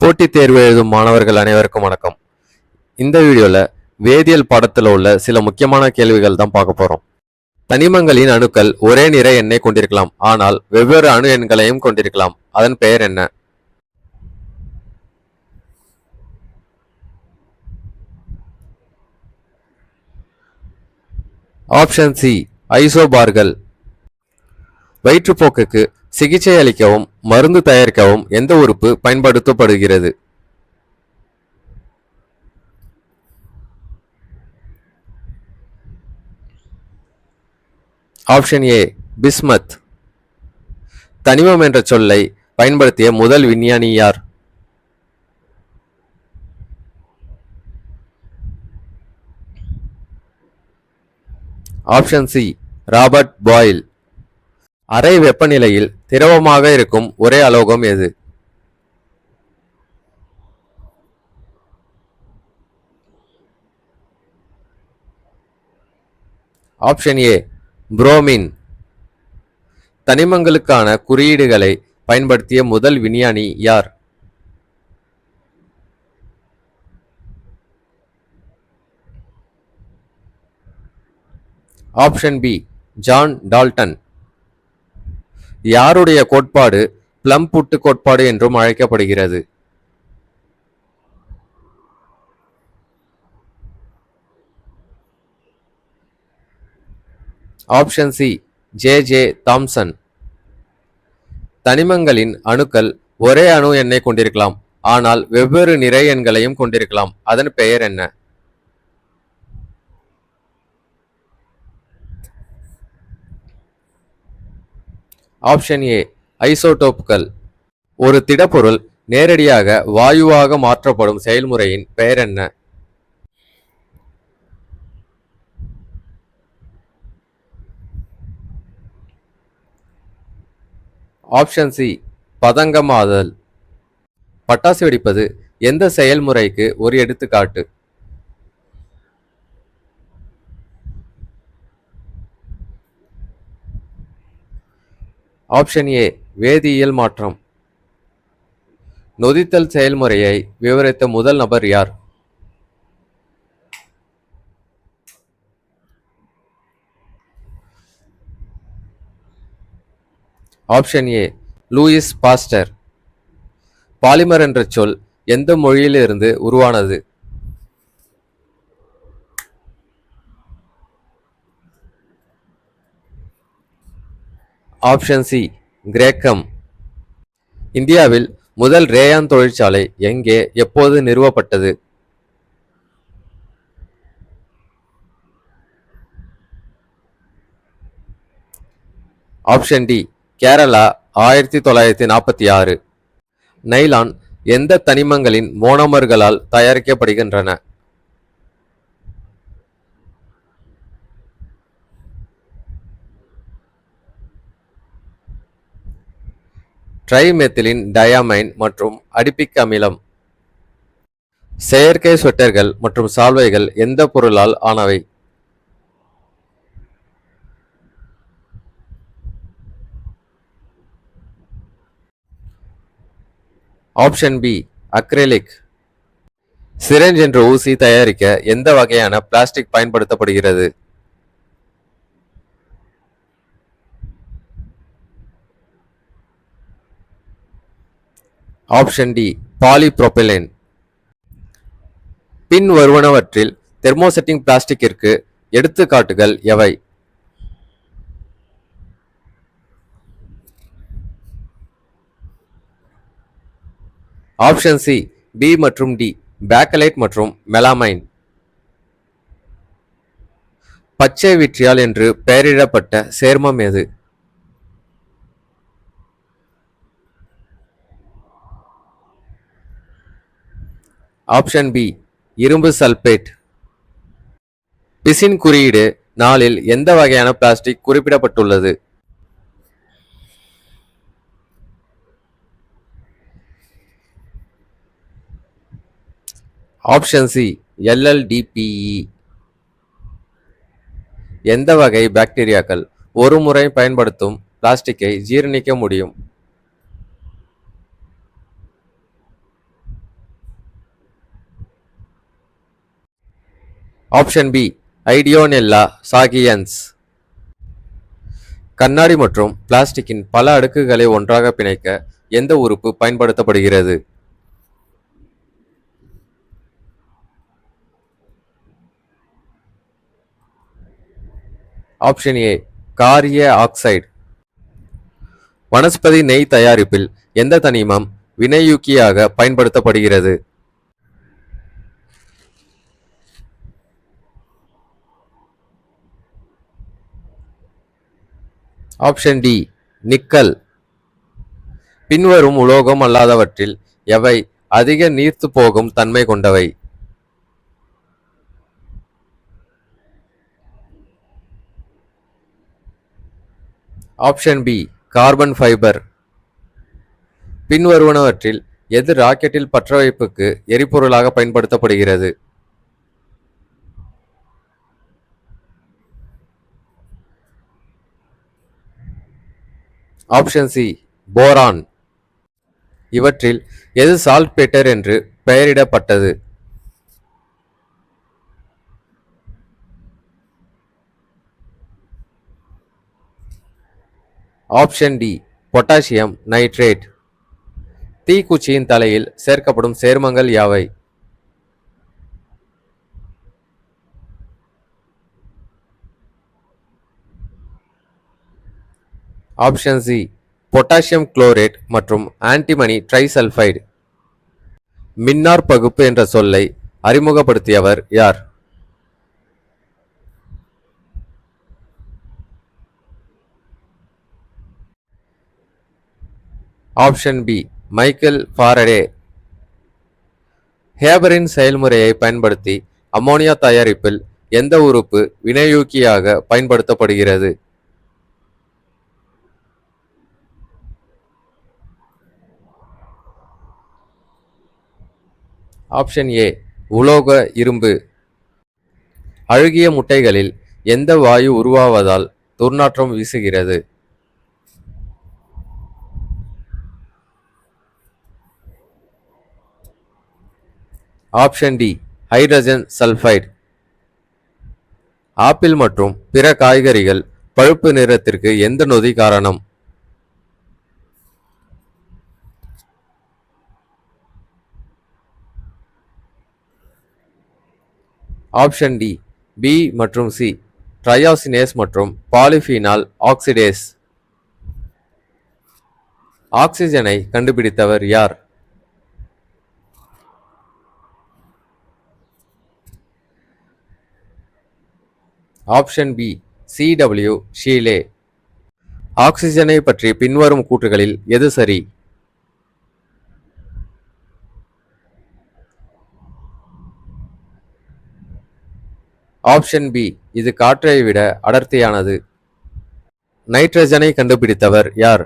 போட்டித் தேர்வு எழுதும் மாணவர்கள் அனைவருக்கும் வணக்கம். இந்த வீடியோவில் வேதியியல் பாடத்தில் உள்ள சில முக்கியமான கேள்விகள் தான் பார்க்க போகிறோம் தனிமங்களின் அணுக்கள் ஒரே நிறை எண்ணை கொண்டிருக்கலாம். ஆனால் வெவ்வேறு அணு எண்களையும் கொண்டிருக்கலாம். அதன் பெயர் என்ன? Option C ஐசோபார்கள். வயிற்றுப்போக்குக்கு சிகிச்சை அளிக்கவும் மருந்து தயாரிக்கவும் எந்த உறுப்பு பயன்படுத்தப்படுகிறது? Option A bismuth. தனிமம் என்ற சொல்லை பயன்படுத்திய முதல் விஞ்ஞானி யார்? Option C Robert Boyle. அறை வெப்பநிலையில் திரவமாக இருக்கும். ஒரே அலோகம் எது? ஆப்ஷன் ஏ புரோமின். தனிமங்களுக்கான குறியீடுகளை பயன்படுத்திய முதல் விஞ்ஞானி யார்? Option B John Dalton. யாருடைய கோட்பாடு பிளம் புட்டு கோட்பாடு என்றும் அழைக்கப்படுகிறது. Option C J J Thomson. தனிமங்களின் அணுக்கள் ஒரே அணு எண்ணை கொண்டிருக்கலாம். ஆனால் வெவ்வேறு நிறை எண்களையும் கொண்டிருக்கலாம். அதன் பெயர் என்ன? ஆப்ஷன் ஏ ஐசோடோப்புகள். ஒரு திடப்பொருள் நேரடியாக வாயுவாக மாற்றப்படும் செயல்முறையின் பெயர் என்ன? ஆப்ஷன் சி பதங்கமாதல். பட்டாசு வெடிப்பது எந்த செயல்முறைக்கு ஒரு எடுத்துக்காட்டு? ஆப்ஷன் ஏ வேதியியல் மாற்றம். நொதித்தல் செயல்முறையை விவரித்த முதல் நபர் யார்? Option A Louis Pasteur polymer என்ற சொல் எந்த மொழியிலிருந்து உருவானது? ஆப்ஷன் சி கிரேக்கம். இந்தியாவில் முதல் ரேயான் தொழிற்சாலை எங்கே எப்போது நிறுவப்பட்டது? ஆப்ஷன் டி கேரளா ஆயிரத்தி தொள்ளாயிரத்தி நாற்பத்தி ஆறு. நைலான் எந்த தனிமங்களின் மோனமர்களால் தயாரிக்கப்படுகின்றன? ட்ரைமெத்திலின் டயாமைன் மற்றும் அடிப்பிக் அமிலம். செயற்கை ஸ்வெட்டர்கள் மற்றும் சால்வைகள் எந்த பொருளால் ஆனவை? Option B அக்ரெலிக். சிரஞ்ச் என்ற ஊசி தயாரிக்க எந்த வகையான பிளாஸ்டிக் பயன்படுத்தப்படுகிறது? Option D polypropylene. பின் வருவனவற்றில் தெர்மோசெட்டிங் பிளாஸ்டிக்கிற்கு எடுத்துக்காட்டுகள் எவை? ஆப்ஷன் சி பி மற்றும் டி பேக்கலைட் மற்றும் மெலாமைன். பச்சை விட்ரியால் என்று பெயரிடப்பட்ட சேர்மம் எது? ஆப்ஷன் பி இரும்பு சல்பேட் பிசின் குறியீடு நாளில் எந்த வகையான பிளாஸ்டிக் குறிப்பிடப்பட்டுள்ளது? ஆப்ஷன் சி எல்எல்டிபிஇ எந்த வகை பாக்டீரியாக்கள் ஒரு முறை பயன்படுத்தும் பிளாஸ்டிக்கை ஜீரணிக்க முடியும்? ஆப்ஷன் பி ஐடியோனெல்லா சாகியன்ஸ் கண்ணாடி மற்றும் பிளாஸ்டிக்கின் பல அடுக்குகளை ஒன்றாக பிணைக்க எந்த உறுப்பு பயன்படுத்தப்படுகிறது? ஆப்ஷன் ஏ காரிய ஆக்சைடு. வனஸ்பதி நெய் தயாரிப்பில் எந்த தனிமம் வினையூக்கியாக பயன்படுத்தப்படுகிறது? Option D nickel. பின்வரும் உலோகம் அல்லாதவற்றில் எவை? அதிக நீர்த்து போகும் தன்மை கொண்டவை. ஆப்ஷன் பி கார்பன் ஃபைபர் பின்வருவனவற்றில் எது ராக்கெட்டில் பற்றவைப்புக்கு எரிபொருளாக பயன்படுத்தப்படுகிறது? ஆப்ஷன் சி போரான் இவற்றில் எது சால்ட்பேட்டர் என்று பெயரிடப்பட்டது? ஆப்ஷன் டி பொட்டாசியம் நைட்ரேட் தீக்குச்சியின் தலையில் சேர்க்கப்படும் சேர்மங்கள் யாவை? ஆப்ஷன் சி பொட்டாசியம் குளோரேட் மற்றும் ஆன்டிமனி ட்ரைசல்ஃபைடு மின்னார் பகுப்பு என்ற சொல்லை அறிமுகப்படுத்தியவர் யார்? ஆப்ஷன் பி மைக்கேல் ஃபாரடே ஹேபரின் செயல்முறையை பயன்படுத்தி அம்மோனியா தயாரிப்பில் எந்த உறுப்பு வினையூக்கியாக பயன்படுத்தப்படுகிறது? ஆப்ஷன் ஏ உலோக இரும்பு. அழுகிய முட்டைகளில் எந்த வாயு உருவாவதால் துர்நாற்றம் வீசுகிறது? Option D hydrogen sulphide apple மற்றும் பிற காய்கறிகள் பழுப்பு நிறத்திற்கு எந்த நொதி காரணம்? ஆப்ஷன் டி பி மற்றும் சி ட்ரையாசினேஸ் மற்றும் பாலிஃபீனால் ஆக்சிடேஸ். ஆக்சிஜனை கண்டுபிடித்தவர் யார்? Option B C W Scheele. ஆக்சிஜனை பற்றி பின்வரும் கூற்றுகளில் எது சரி? ஆப்ஷன் பி இது காற்றை விட அடர்த்தியானது. நைட்ரஜனை கண்டுபிடித்தவர் யார்?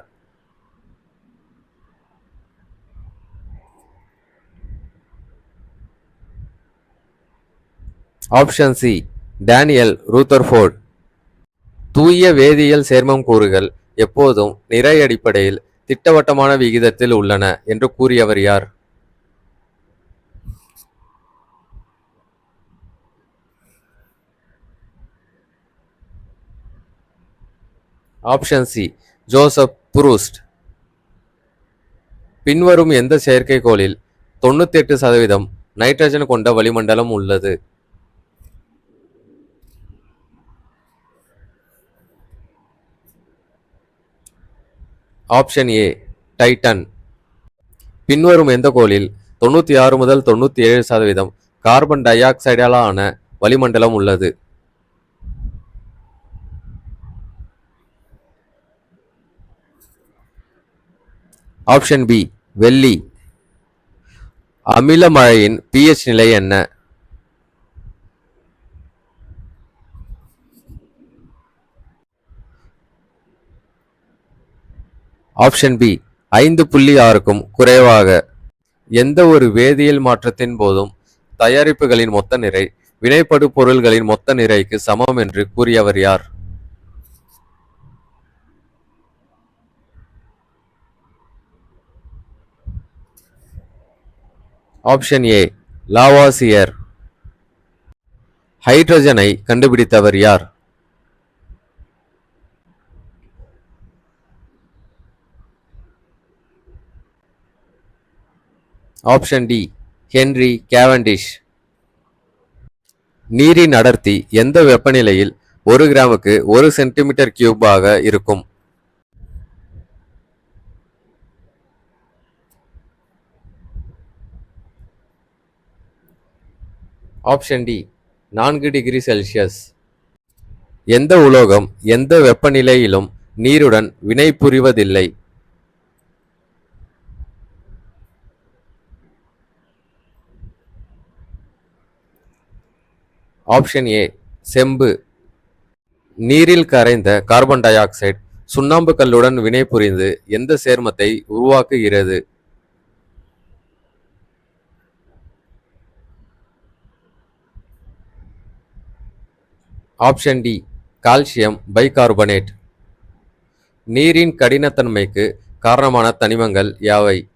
ஆப்ஷன் சி டேனியல் ரூத்தர்ஃபோர்ட் தூய வேதியியல் சேர்மம் கூறுகள் எப்போதும் நிறை அடிப்படையில் திட்டவட்டமான விகிதத்தில் உள்ளன என்று கூறியவர் யார்? Option C Joseph Proust. பின்வரும் எந்த செயற்கைக்கோளில் தொண்ணூத்தி எட்டு சதவீதம் நைட்ரஜன் கொண்ட வளிமண்டலம் உள்ளது? Option A Titan. பின்வரும் எந்த கோளில் தொண்ணூற்றி ஆறு முதல் தொண்ணூற்றி ஏழு சதவீதம் கார்பன் டை ஆக்சைடாலான வளிமண்டலம் உள்ளது? ஆப்ஷன் பி வெள்ளி. அமில மழையின் பிஎச் நிலை என்ன? ஆப்ஷன் பி ஐந்து புள்ளி ஆறுக்கும் குறைவாக. எந்த ஒரு வேதியியல் மாற்றத்தின் போதும் தயாரிப்புகளின் மொத்த நிறை வினைப்படு பொருள்களின் மொத்த நிறைக்கு சமம் என்று கூறியவர் யார்? Option A Lavoisier. ஹைட்ரஜனை கண்டுபிடித்தவர் யார்? ஆப்ஷன் டி ஹென்றி கேவண்டிஷ் நீரின் அடர்த்தி எந்த வெப்பநிலையில் ஒரு கிராமுக்கு ஒரு சென்டிமீட்டர் கியூபாக இருக்கும்? ஆப்ஷன் டி நான்கு டிகிரி செல்சியஸ் எந்த உலோகம் எந்த வெப்பநிலையிலும் நீருடன் வினைபுரிவதில்லை. ஆப்ஷன் ஏ செம்பு. நீரில் கரைந்த கார்பன் டை ஆக்சைடு சுண்ணாம்பு கல்லுடன் வினைபுரிந்து எந்த சேர்மத்தை உருவாக்குகிறது? Option D calcium bicarbonate. நீரின் கடினத்தன்மைக்கு காரணமான தனிமங்கள் யாவை?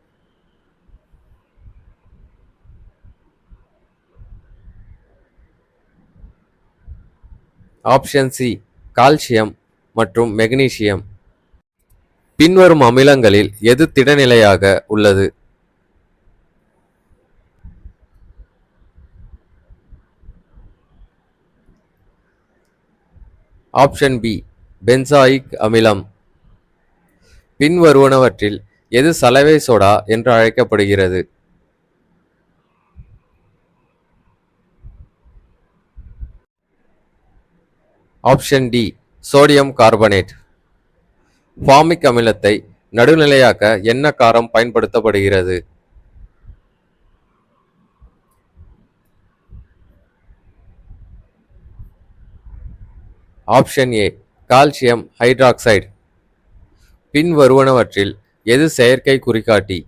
ஆப்ஷன் சி கால்சியம் மற்றும் மெக்னீசியம். பின்வரும் அமிலங்களில் எது திடநிலையாக உள்ளது? ஆப்ஷன் பி பென்சாயிக் அமிலம். பின்வருவனவற்றில் எது சலவை சோடா என்று அழைக்கப்படுகிறது? Option D sodium carbonate. Formic அமிலத்தை நடுநிலையாக்க என்ன காரம் பயன்படுத்தப்படுகிறது? Option A calcium hydroxide. பின்வருவனவற்றில் எது செயற்கை குறிகாட்டி?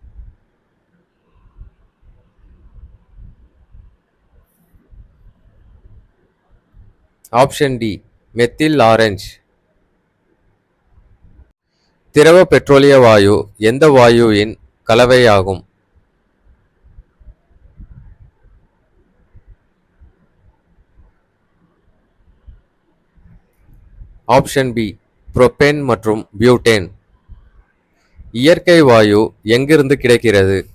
Option D methyl orange. திரவ பெட்ரோலிய வாயு எந்த வாயுவின் கலவையாகும்? ஆப்ஷன் பி புரோப்பேன் மற்றும் பியூட்டேன். இயற்கை வாயு எங்கிருந்து கிடைக்கிறது?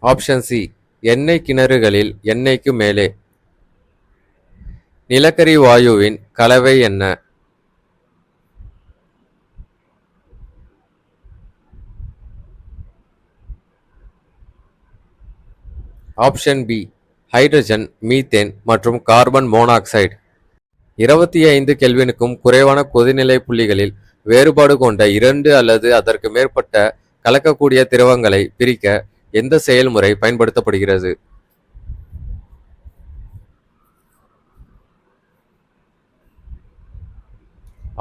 ஆப்ஷன் சி எண்ணெய் கிணறுகளில் எண்ணெய்க்கு மேலே. நிலக்கரி வாயுவின் கலவை என்ன? ஆப்ஷன் பி ஹைட்ரஜன் மீத்தேன் மற்றும் கார்பன் மோனாக்சைடு. இருபத்தி ஐந்து கெல்வினுக்கும் குறைவான கொதிநிலை புள்ளிகளில் வேறுபாடு கொண்ட இரண்டு அல்லது அதற்கு மேற்பட்ட கலக்கக்கூடிய திரவங்களை பிரிக்க எந்த செயல்முறை பயன்படுத்தப்படுகிறது?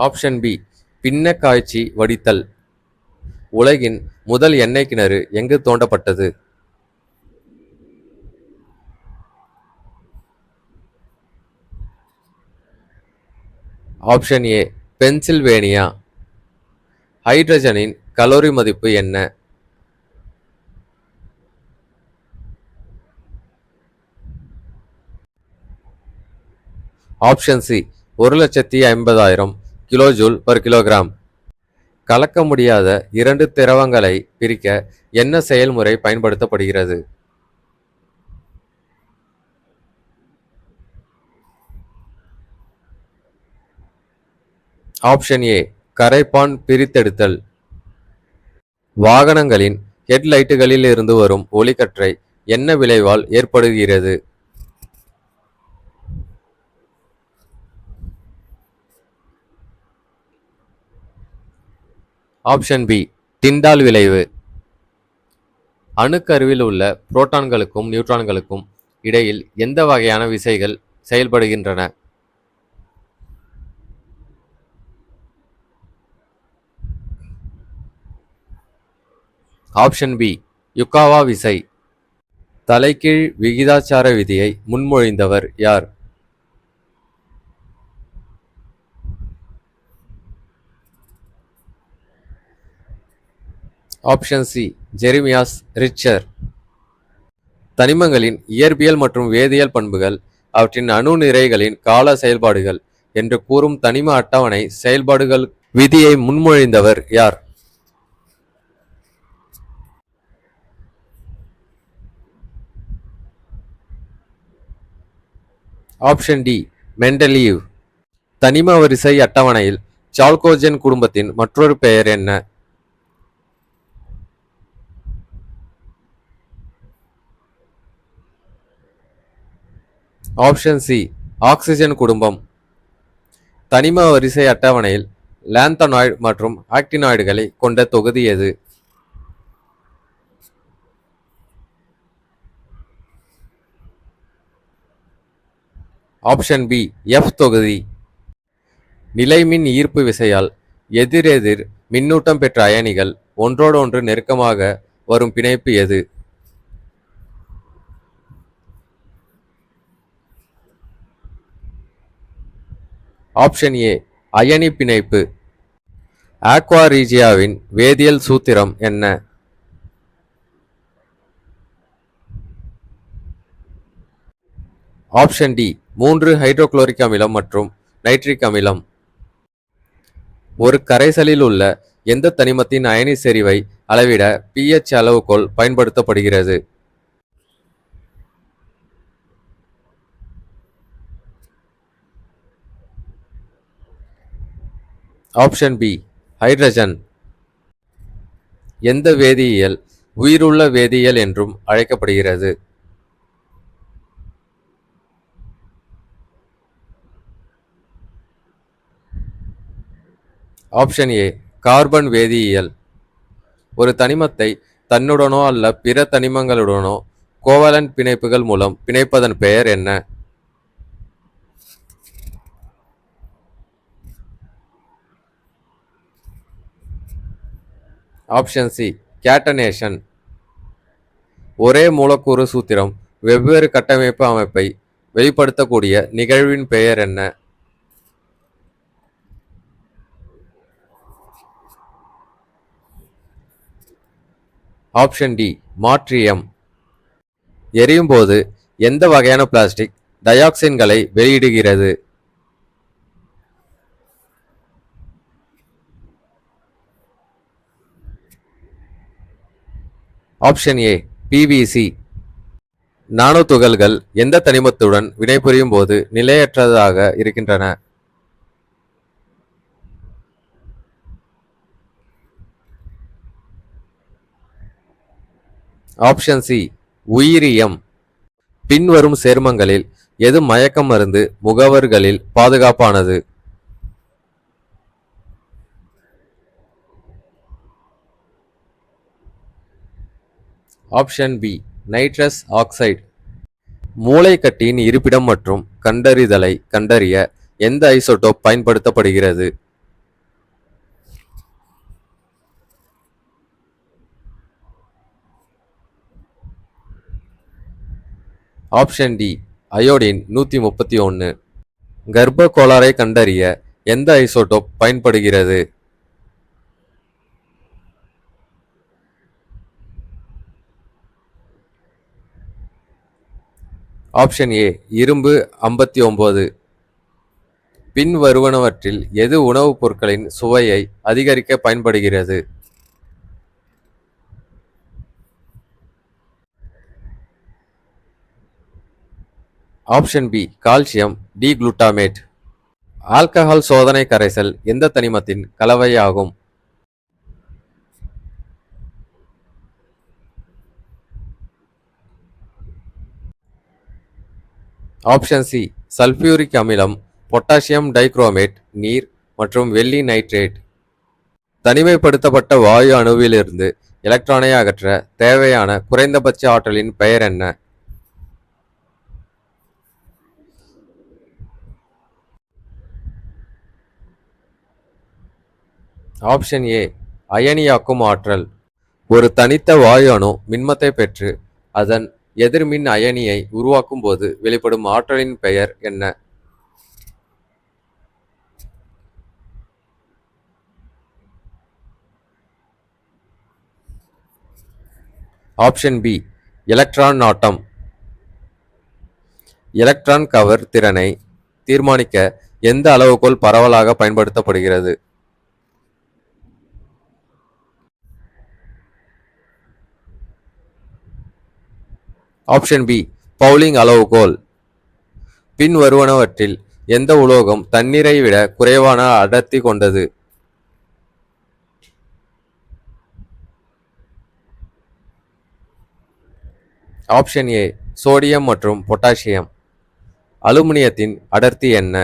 ஆப்ஷன் பி பின்ன காய்ச்சி வடித்தல். உலகின் முதல் எண்ணெய் கிணறு எங்கு தோண்டப்பட்டது? Option A Pennsylvania. ஹைட்ரஜனின் கலோரி மதிப்பு என்ன? ஆப்ஷன் சி ஒரு லட்சத்தி ஐம்பதாயிரம் கிலோஜூல் பர் கிலோகிராம் கலக்க முடியாத இரண்டு திரவங்களை பிரிக்க என்ன செயல்முறை பயன்படுத்தப்படுகிறது? ஆப்ஷன் ஏ கரைப்பான் பிரித்தெடுத்தல். வாகனங்களின் ஹெட்லைட்டுகளில் இருந்து வரும் ஒளிக்கற்றை என்ன விளைவால் ஏற்படுகிறது? ஆப்ஷன் பி டிண்டால் விளைவு. அணுக்கருவில் உள்ள புரோட்டான்களுக்கும் நியூட்ரான்களுக்கும் இடையில் எந்த வகையான விசைகள் செயல்படுகின்றன? ஆப்ஷன் பி யுக்காவா விசை. தலைகீழ் விகிதாச்சார விதியை முன்மொழிந்தவர் யார்? Option C Jeremias Richter. தனிமங்களின் இயற்பியல் மற்றும் வேதியியல் பண்புகள் அவற்றின் அணு நிறைகளின் கால செயல்பாடுகள் என்று கூறும் தனிம அட்டவணை செயல்பாடுகள் விதியை முன்மொழிந்தவர் யார்? ஆப்ஷன் டி மெண்டலீவ் தனிம வரிசை அட்டவணையில் சால்கோஜன் குடும்பத்தின் மற்றொரு பெயர் என்ன? ஆப்ஷன் சி ஆக்சிஜன் குடும்பம். தனிம வரிசை அட்டவணையில் லேந்தனாய்டு மற்றும் ஆக்டினாய்டுகளை கொண்ட தொகுதி எது? ஆப்ஷன் பி எஃப் தொகுதி. நிலைமின் ஈர்ப்பு விசையால் எதிரெதிர் மின்னூட்டம் பெற்ற அயனிகள் ஒன்றோடொன்று நெருக்கமாக வரும் பிணைப்பு எது? ஆப்ஷன் ஏ அயனி பிணைப்பு. ஆக்வாரீஜியாவின் வேதியியல் சூத்திரம் என்ன? ஆப்ஷன் டி மூன்று ஹைட்ரோகுளோரிக் அமிலம் மற்றும் நைட்ரிக் அமிலம். ஒரு கரைசலில் உள்ள எந்த தனிமத்தின் அயனி செறிவை அளவிட பிஹெச் அளவுகோல் பயன்படுத்தப்படுகிறது? Option B hydrogen. எந்த வேதியியல் உயிருள்ள வேதியியல் என்றும் அழைக்கப்படுகிறது. ஆப்ஷன் ஏ கார்பன் வேதியியல். ஒரு தனிமத்தை தன்னுடனோ அல்ல பிற தனிமங்களுடனோ கோவலன் பிணைப்புகள் மூலம் பிணைப்பதன் பெயர் என்ன? ஆப்ஷன் சி கேட்டனேஷன் ஒரே மூலக்கூறு சூத்திரம் வெவ்வேறு கட்டமைப்பு அமைப்பை வெளிப்படுத்தக்கூடிய நிகழ்வின் பெயர் என்ன? ஆப்ஷன் டி மாற்றியம் எரியும் போது எந்த வகையான பிளாஸ்டிக் டயாக்சின்களை வெளியிடுகிறது? ஆப்ஷன் ஏ பிவிசி நானோ துகள்கள் எந்த தனிமத்துடன் வினைபுரியும் போது நிலையற்றதாக இருக்கின்றன? ஆப்ஷன் சி உயிரியம். பின்வரும் சேர்மங்களில் எது மயக்க மருந்து முகவர்களில் பாதுகாப்பானது? Option B nitrous oxide. மூளைக்கட்டியின் இருப்பிடம் மற்றும் கண்டறிதலை கண்டறிய எந்த ஐசோட்டோப் பயன்படுத்தப்படுகிறது? ஆப்ஷன் டி அயோடின் நூற்றி முப்பத்தி ஒன்று கர்ப்ப கோளாறை கண்டறிய எந்த ஐசோடோப் பயன்படுகிறது? ஆப்ஷன் ஏ இரும்பு ஐம்பத்தி ஒம்பது பின் வருவனவற்றில் எது உணவுப் பொருட்களின் சுவையை அதிகரிக்க பயன்படுகிறது? Option B calcium diglutamate. Alcohol சோதனை கரைசல் எந்த தனிமத்தின் கலவையாகும்? ஆப்ஷன் சி சல்ஃபியூரிக் அமிலம் பொட்டாசியம் டைக்ரோமேட் நீர் மற்றும் வெள்ளி நைட்ரேட். தனிமைப்படுத்தப்பட்ட வாயு அணுவிலிருந்து எலக்ட்ரானை அகற்ற தேவையான குறைந்தபட்ச ஆற்றலின் பெயர் என்ன? ஆப்ஷன் ஏ அயனியாக்கும் ஆற்றல். ஒரு தனித்த வாயு அணு மின்மத்தை பெற்று அதன் எதிர்மின் அயனியை உருவாக்கும் போது வெளிப்படும் ஆற்றலின் பெயர் என்ன? ஆப்ஷன் பி எலக்ட்ரான் நாட்டம். எலக்ட்ரான் கவர் திறனை தீர்மானிக்க எந்த அளவுக்குள் பரவலாக பயன்படுத்தப்படுகிறது? ஆப்ஷன் பி பவுலிங் அளவுகோல் பின் வருவனவற்றில் எந்த உலோகம் தண்ணீரை விட குறைவான அடர்த்தி கொண்டது? ஆப்ஷன் ஏ சோடியம் மற்றும் பொட்டாசியம் அலுமினியத்தின் அடர்த்தி என்ன?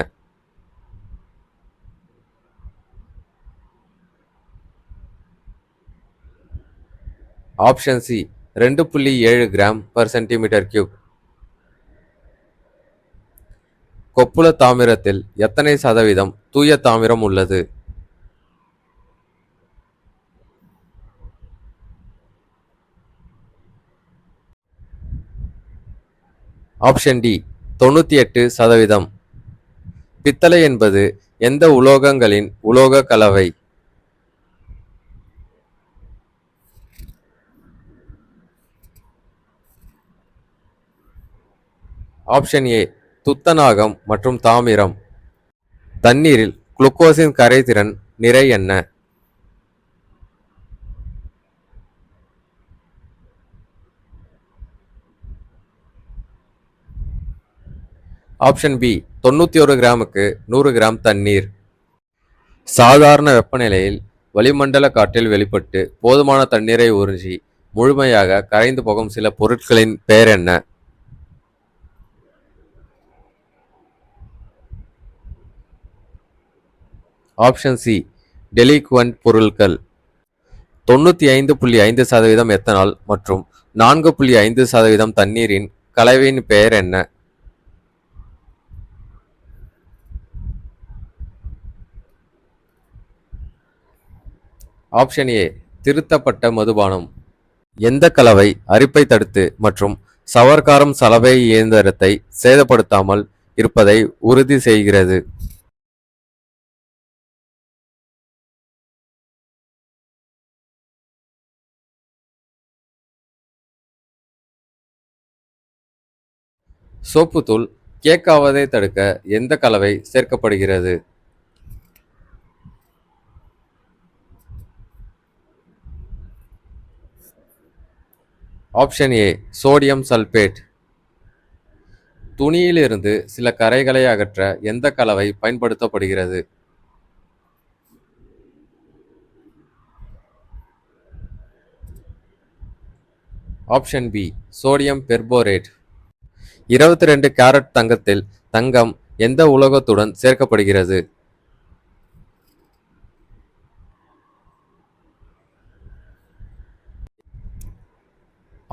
ஆப்ஷன் சி ரெண்டு புள்ளி ஏழு கிராம் பர் சென்டிமீட்டர் கியூப் கொப்புள தாமிரத்தில் எத்தனை சதவீதம் தூய தாமிரம் உள்ளது? ஆப்ஷன் டி தொண்ணூற்றி எட்டு சதவீதம். பித்தளை என்பது எந்த உலோகங்களின் உலோக கலவை? ஆப்ஷன் ஏ துத்தநாகம் மற்றும் தாமிரம். தண்ணீரில் குளுக்கோஸின் கரைதிறன் நிறை என்ன? ஆப்ஷன் பி தொண்ணூற்றி ஒரு கிராமுக்கு நூறு கிராம் தண்ணீர். சாதாரண வெப்பநிலையில் வளிமண்டல காற்றில் வெளிப்பட்டு போதுமான தண்ணீரை உறிஞ்சி முழுமையாக கரைந்து போகும் சில பொருட்களின் பெயர் என்ன? ஆப்ஷன் சி டெலிக்வன்ட் பொருட்கள் தொண்ணூற்றி ஐந்து புள்ளி ஐந்து சதவீதம் எத்தனால் மற்றும் நான்கு புள்ளி ஐந்து சதவீதம் தண்ணீரின் கலவையின் பெயர் என்ன? ஆப்ஷன் ஏ திருத்தப்பட்ட மதுபானம். எந்த கலவை அரிப்பை தடுத்து மற்றும் சவர்காரம் சலவை இயந்திரத்தை சேதப்படுத்தாமல் இருப்பதை உறுதி செய்கிறது. சோப்புத்தூள் கேக்காவதை தடுக்க எந்த கலவை சேர்க்கப்படுகிறது? Option A sodium sulphate. துணியிலிருந்து சில கரைகளை அகற்ற எந்த கலவை பயன்படுத்தப்படுகிறது? Option B sodium perborate. இருபத்தி ரெண்டு கேரட் தங்கத்தில் தங்கம் எந்த உலோகத்துடன் சேர்க்கப்படுகிறது?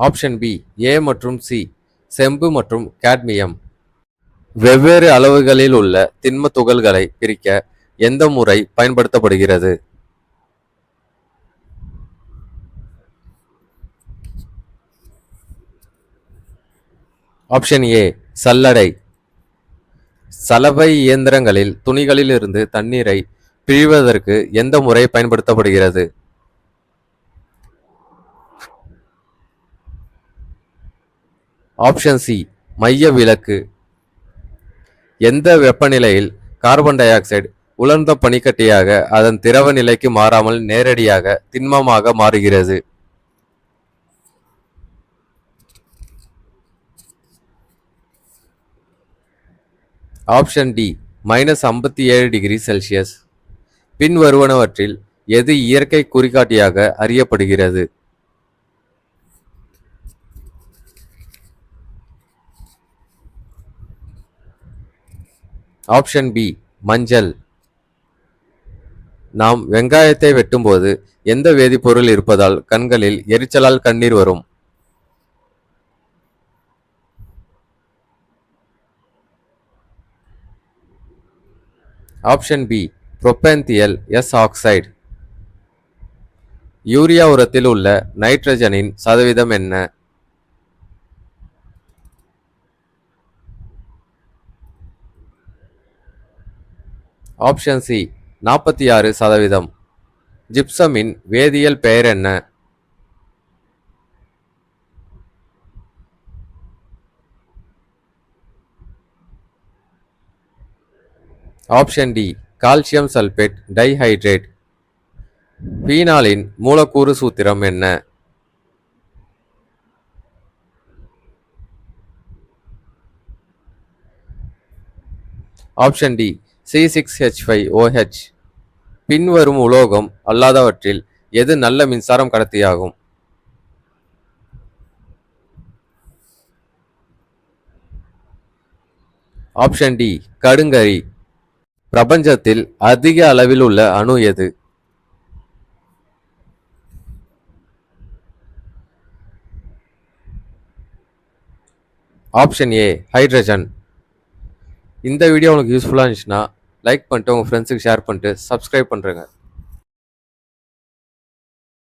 ஆப்ஷன் பி ஏ மற்றும் சி செம்பு மற்றும் கேட்மியம். வெவ்வேறு அளவுகளில் உள்ள திண்ம துகள்களை பிரிக்க எந்த முறை பயன்படுத்தப்படுகிறது? ஆப்ஷன் ஏ சல்லடை. சலவை இயந்திரங்களில் துணிகளிலிருந்து தண்ணீரை பிழிவதற்கு எந்த முறை பயன்படுத்தப்படுகிறது? ஆப்ஷன் சி மைய விளக்கு. எந்த வெப்பநிலையில் கார்பன் டை ஆக்சைடு உலர்ந்த பனிக்கட்டியாக அதன் திரவ நிலைக்கு மாறாமல் நேரடியாக திண்மமாக மாறுகிறது? ஆப்ஷன் டி மைனஸ் ஐம்பத்தி ஏழு டிகிரி செல்சியஸ் பின்வருவனவற்றில் எது இயற்கை குறிகாட்டியாக அறியப்படுகிறது? ஆப்ஷன் பி மஞ்சள். நாம் வெங்காயத்தை வெட்டும்போது எந்த வேதிப்பொருள் இருப்பதால் கண்களில் எரிச்சலால் கண்ணீர் வரும்? Option B propanethial S oxide. Urea உரத்தில் உள்ள நைட்ரஜனின் சதவீதம் என்ன? ஆப்ஷன் சி நாற்பத்தி ஆறு சதவீதம். ஜிப்சமின் வேதியியல் பெயர் என்ன? Option D calcium sulphate dihydrate. ஃபீனாலின் மூலக்கூறு சூத்திரம் என்ன? Option D C six H five OH பின்வரும் உலோகம் அல்லாதவற்றில் எது நல்ல மின்சாரம் கடத்தியாகும்? ஆப்ஷன் டி கடுங்கரி பிரபஞ்சத்தில் அதிக அளவில் உள்ள அணு எது? Option A hydrogen. இந்த வீடியோ உங்களுக்கு யூஸ்ஃபுல்லாக இருந்துச்சுன்னா லைக் பண்ணிட்டு உங்கள் ஃப்ரெண்ட்ஸுக்கு ஷேர் பண்ணிட்டு சப்ஸ்கிரைப் பண்ணுறேங்க